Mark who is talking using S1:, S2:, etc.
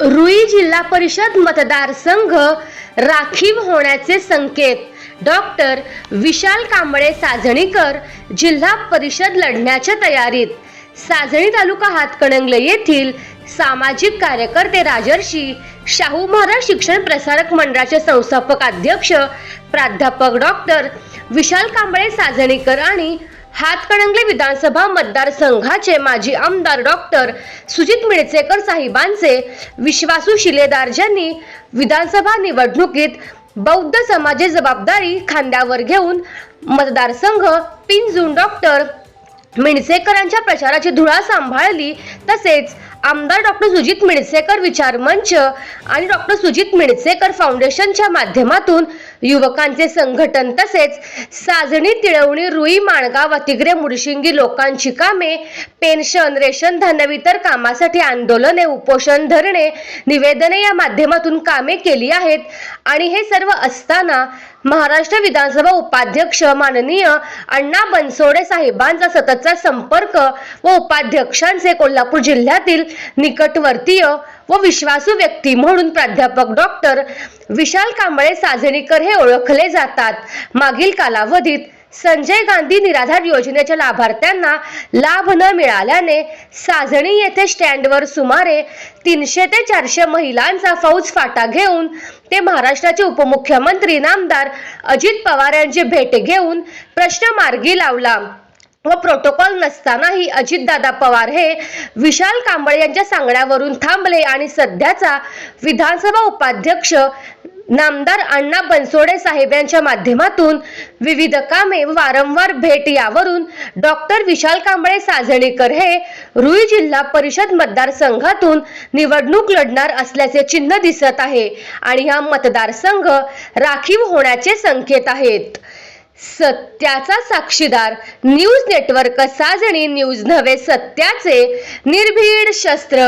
S1: रुई जिल्हा परिषद मतदारसंघ राखीव होण्याचे संकेत. डॉक्टर विशाल कांबळे साजणीकर जिल्हा परिषद लढण्याच्या तयारीत. साजणी तालुका हातकणंगले येथील सामाजिक कार्यकर्ते राजर्षी शाहू महाराज शिक्षण प्रसारक मंडळाचे संस्थापक अध्यक्ष प्राध्यापक डॉक्टर विशाल कांबळे साजणीकर आणि हातकणंगले विधानसभा मतदारसंघाचे माजी आमदार डॉक्टर सुजित मिळचेकर साहेबांचे विश्वासू शिलेदार ज्यांनी विधानसभा निवडणुकीत बौद्ध समाजाची जबाबदारी खांद्यावर घेऊन मतदारसंघ पिंजून डॉक्टर मिणसेकरांच्या प्रचाराची धुळा सांभाळली तसेच आमदार डॉक्टर सुजित मिणसेकर विचार मंच आणि डॉक्टर सुजित मिणसेकर फाउंडेशनच्या माध्यमातून युवकांचे संघटन तसेच साजणी तिळवणी रुई माणगाव अतिग्रे मुडशिंगी लोकांची कामे पेन्शन रेशन धान्य कामासाठी आंदोलने उपोषण धरणे निवेदने या माध्यमातून कामे केली आहेत. आणि हे सर्व असताना महाराष्ट्र विधानसभा उपाध्यक्ष माननीय अण्णा बनसोडे साहेबांचा सततचा संपर्क व उपाध्यक्षांचे कोल्हापूर जिल्ह्यातील निकटवर्तीय व विश्वासू व्यक्ती म्हणून प्राध्यापक डॉक्टर विशाल कांबळे साजणीकर हे ओळखले जातात. मागील कालावधीत संजय गांधी निराधार योजनेच्या लाभार्थ्यांना लाभ न मिळाल्याने साजणी येथे स्टँडवर सुमारे तीनशे ते चारशे महिलांचा फौज फाटा घेऊन ते महाराष्ट्राचे उपमुख्यमंत्री नामदार अजित पवार यांची भेट घेऊन प्रश्न मार्गी लावला. व प्रोटोकॉल नसतानाही अजितदादा पवार हे विशाल कांबळे यांच्या सांगण्यावरून थांबले आणि सध्याचा विधानसभा उपाध्यक्ष नामदार अण्णा बनसोडे साहेब यांच्या माध्यमातून विविध कामे वारंवार भेट यावरून डॉक्टर विशाल कांबळे साजणीकर हे रुई जिल्हा परिषद मतदारसंघातून निवडणूक लढणार असल्याचे चिन्ह दिसत आहे आणि हा मतदारसंघ राखीव होण्याचे संकेत आहेत. सत्याचा साक्षीदार. न्यूज नेटवर्क साजणी न्यूज नव्हे सत्याचे निर्भीड शस्त्र.